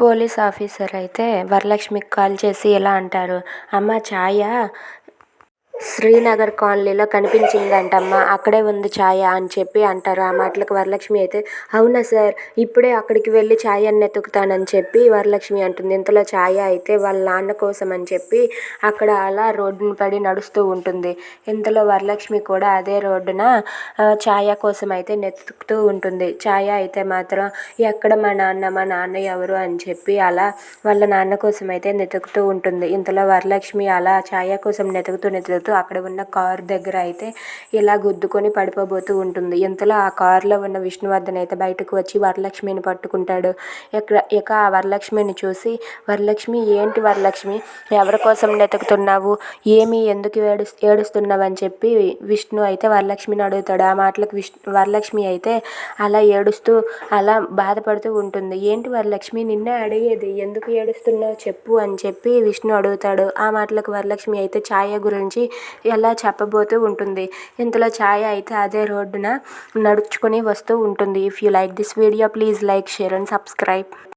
Police officer అయితే వరలక్ష్మికి call చేసి ఇలా అంటారు? అమ్మ ఛాయ? శ్రీనగర్ కాలనీలో కనిపించిందంటమ్మా. అక్కడే ఉంది ఛాయ అని చెప్పి అంటారు. ఆ మాటలకు వరలక్ష్మి అయితే అవునా సార్ ఇప్పుడే అక్కడికి వెళ్ళి ఛాయని వెతుకుతానని చెప్పి వరలక్ష్మి అంటుంది. ఇంతలో ఛాయ అయితే వాళ్ళ నాన్న కోసం అని చెప్పి అక్కడ అలా రోడ్డును పడి నడుస్తూ ఉంటుంది. ఇంతలో వరలక్ష్మి కూడా అదే రోడ్డున ఛాయ కోసం అయితే నెతుకుతూ ఉంటుంది. ఛాయ అయితే మాత్రం ఎక్కడ మా నాన్న మా నాన్న ఎవరు? అని చెప్పి అలా వాళ్ళ నాన్న కోసం అయితే నెతుకుతూ ఉంటుంది. ఇంతలో వరలక్ష్మి అలా ఛాయ కోసం నెతుకుతూ నెతుకుతూ పడిపోతూ అక్కడ ఉన్న కారు దగ్గర అయితే ఇలా గుద్దుకొని పడిపోబోతూ ఉంటుంది. ఇంతలో ఆ కారులో ఉన్న విష్ణువర్ధన్ అయితే బయటకు వచ్చి వరలక్ష్మిని పట్టుకుంటాడు. ఎక్కడ ఇక ఆ వరలక్ష్మిని చూసి వరలక్ష్మి ఏంటి వరలక్ష్మి? ఎవరి కోసం వెతుకుతున్నావు? ఏమి ఎందుకు ఏడు ఏడుస్తున్నావు అని చెప్పి విష్ణు అయితే వరలక్ష్మిని అడుగుతాడు. ఆ మాటలకు విష్ణు వరలక్ష్మి అయితే అలా ఏడుస్తూ అలా బాధపడుతూ ఉంటుంది. ఏంటి వరలక్ష్మి? నిన్నే అడిగేది ఎందుకు ఏడుస్తున్నావు చెప్పు అని చెప్పి విష్ణు అడుగుతాడు. ఆ మాటలకు వరలక్ష్మి అయితే ఛాయ గురించి ఎలా చెప్పబోతూ ఉంటుంది. ఇంతలో ఛాయ అయితే అదే రోడ్డున నడుచుకొని వస్తూ ఉంటుంది. If you like this video please like share and subscribe